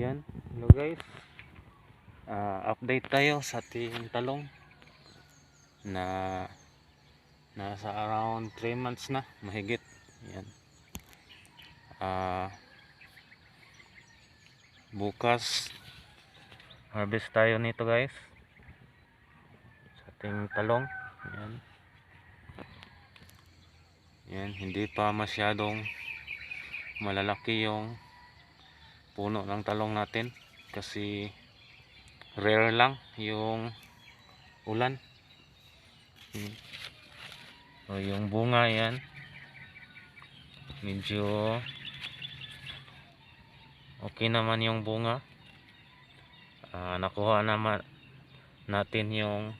Yan. Hello guys. Ah, update tayo sa ating talong na nasa around 3 months na mahigit. Yan. Ah, bukas harvest tayo nito guys. Sa ating talong. Yan. Yan, hindi pa masyadong malalaki yung puno ng talong natin kasi rare lang yung ulan. Hmm. so yung bunga yan medyo okay naman yung bunga. Ah, nakuha naman natin yung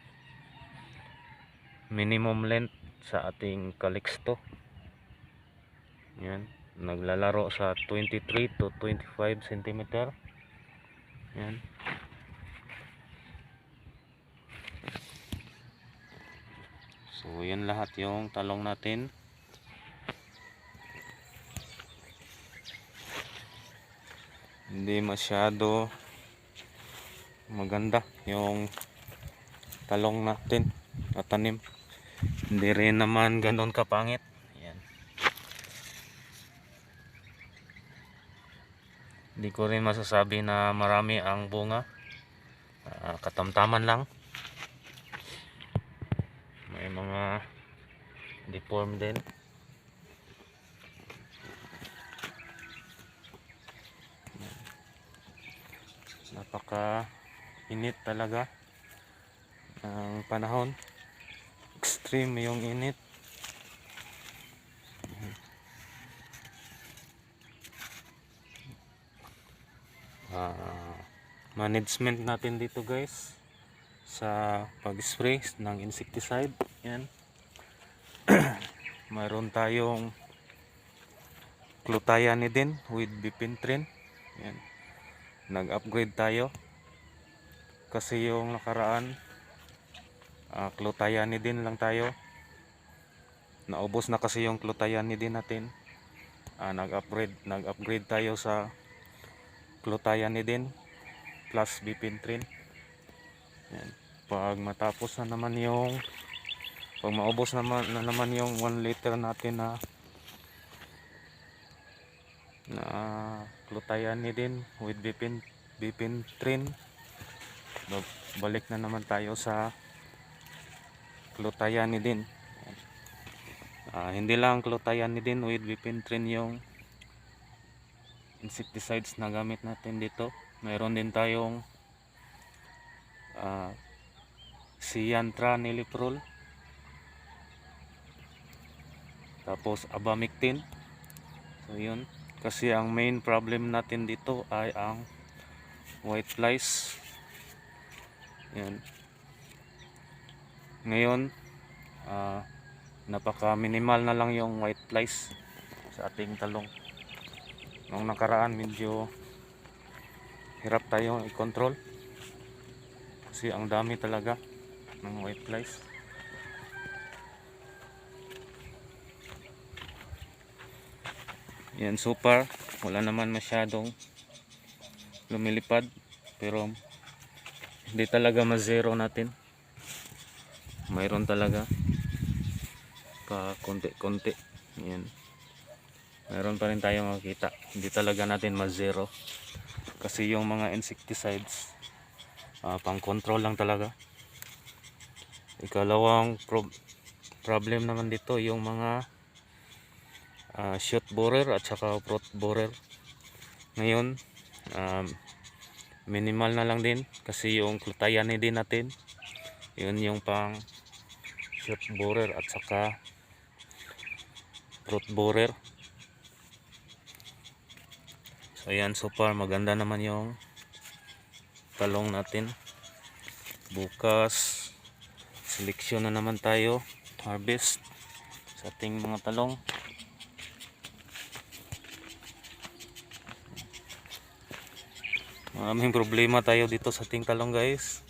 minimum length sa ating calixto yan naglalaro sa 23 to 25 cm yan. So yan lahat yung talong natin. Hindi masyado maganda yung talong natin at tanim. Hindi rin naman ganon kapangit yan Hindi ko rin masasabi na marami ang bunga. Ah, katamtaman lang. May mga deform din. Napaka init talaga ang panahon. Extreme yung init. Ah, management natin dito guys sa pag-spray ng insecticide. Yan. Mayroon tayong din with bipintrin yan. Nag-upgrade tayo. Kasi yung nakaraan uh, din lang tayo. Naubos na kasi yung din natin. Ah, nag-upgrade nag-upgrade tayo sa glutathione plus bipintrin yan. pag matapos na naman yung pag maubos naman na naman yung 1 liter natin na na glutathione with bipin, bipintrin balik na naman tayo sa glutathione din. Ah, hindi lang glutathione with bipintrin yung insecticides na gamit natin dito. Mayroon din tayong uh, Siantra Niliprol. Tapos Abamectin. So yun. Kasi ang main problem natin dito ay ang white flies. Yan ngayon uh, napaka minimal na lang yung white flies sa ating talong nung nakaraan medyo hirap tayo i-control. Kasi ang dami talaga ng white flies. Yan so far wala naman masyadong lumilipad. Pero hindi talaga ma-zero natin. Mayroon talaga. Pa konti-konti yan meron pa rin tayong makikita. Hindi talaga natin ma-zero. Kasi yung mga insecticides uh, pang control lang talaga. Ikalawang pro problem naman dito yung mga uh, shoot borer at saka fruit borer. Ngayon um, minimal na lang din kasi yung glutayani din natin yun yung pang shoot borer at saka fruit borer So ayan so far maganda naman yung talong natin. Bukas seleksyon na naman tayo harvest sa ating mga talong. Maraming problema tayo dito sa ating talong guys.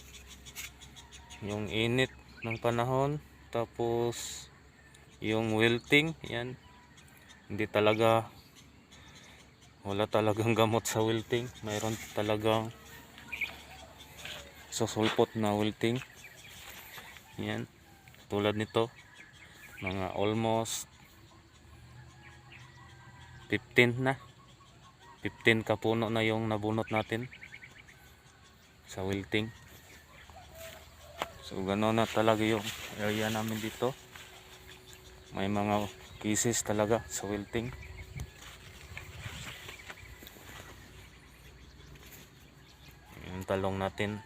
Yung init ng panahon tapos yung wilting yan hindi talaga wala talagang gamot sa wilting mayroon talagang susulpot na wilting yan. Tulad nito. Mga almost 15 na. 15 kapuno na yung nabunot natin sa wilting so gano'n na talaga yung area namin dito. May mga cases talaga sa wilting yung talong natin.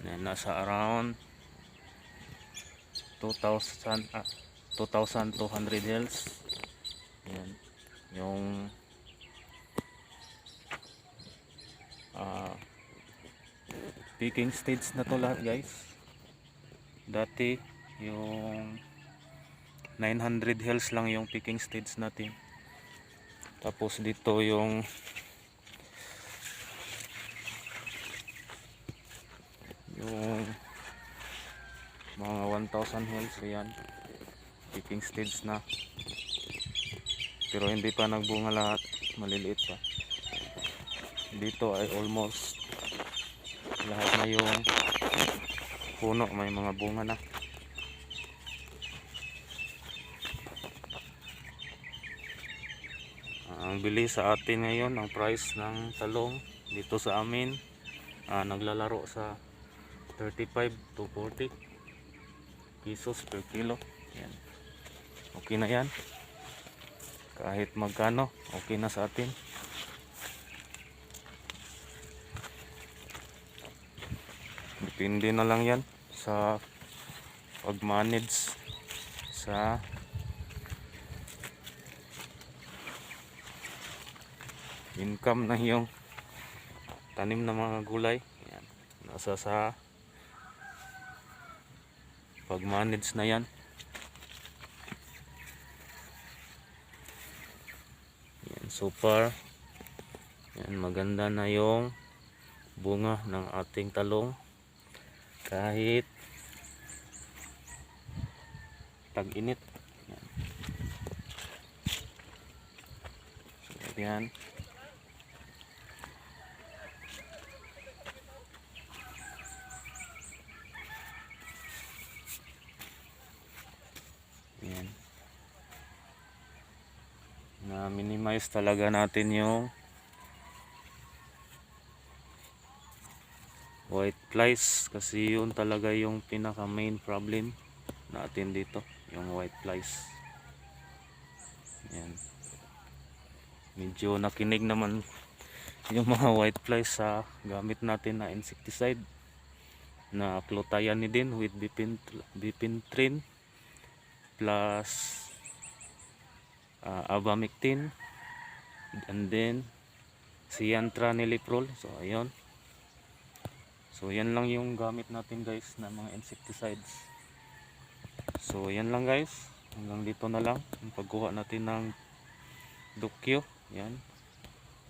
Na nasa around 2,000 ah, 2,200 hills. Yan yung ah picking stage na to lahat guys. Dati yung 900 hills lang yung picking stage natin. Tapos dito yung yung mga 1000 hills yan picking stage na. Pero hindi pa nagbunga lahat. Maliliit pa. Dito ay almost lahat na yung puno. May mga bunga na. Ang bili sa atin ngayon ang price ng talong dito sa amin. Ah, naglalaro sa 35 to 40 pesos per kilo yan. okay na yan kahit magkano okay na sa atin depende na lang yan sa pag-manage sa income na yung tanim ng mga gulay yan. nasa sa pag-manage na yan. Yan so far. Yan maganda na yung bunga ng ating talong. Kahit tag-init. Yan. So, yan na minimize talaga natin yung white flies kasi yun talaga yung pinaka main problem natin dito yung white flies. Yan medyo nakinig naman yung mga white flies sa gamit natin na insecticide na clothianidin with bipin, bipintrin plus uh, abamectin and then cyantranileprol so ayun So yan lang yung gamit natin guys na mga insecticides. So yan lang guys. Hanggang dito na lang yung pagkuha natin ng dukyo. Yan.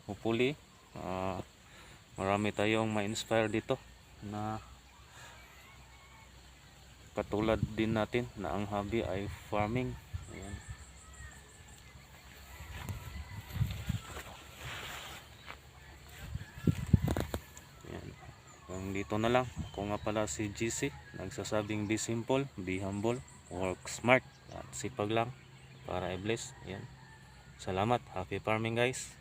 Hopefully ah, marami tayong ma-inspire dito na katulad din natin na ang hobby ay farming. Ayan. Yan. Hanggang dito na lang. Ako nga pala si GC. Nagsasabing be simple, be humble, work smart. At sipag lang para i-bless. Yan. Salamat. Happy farming guys.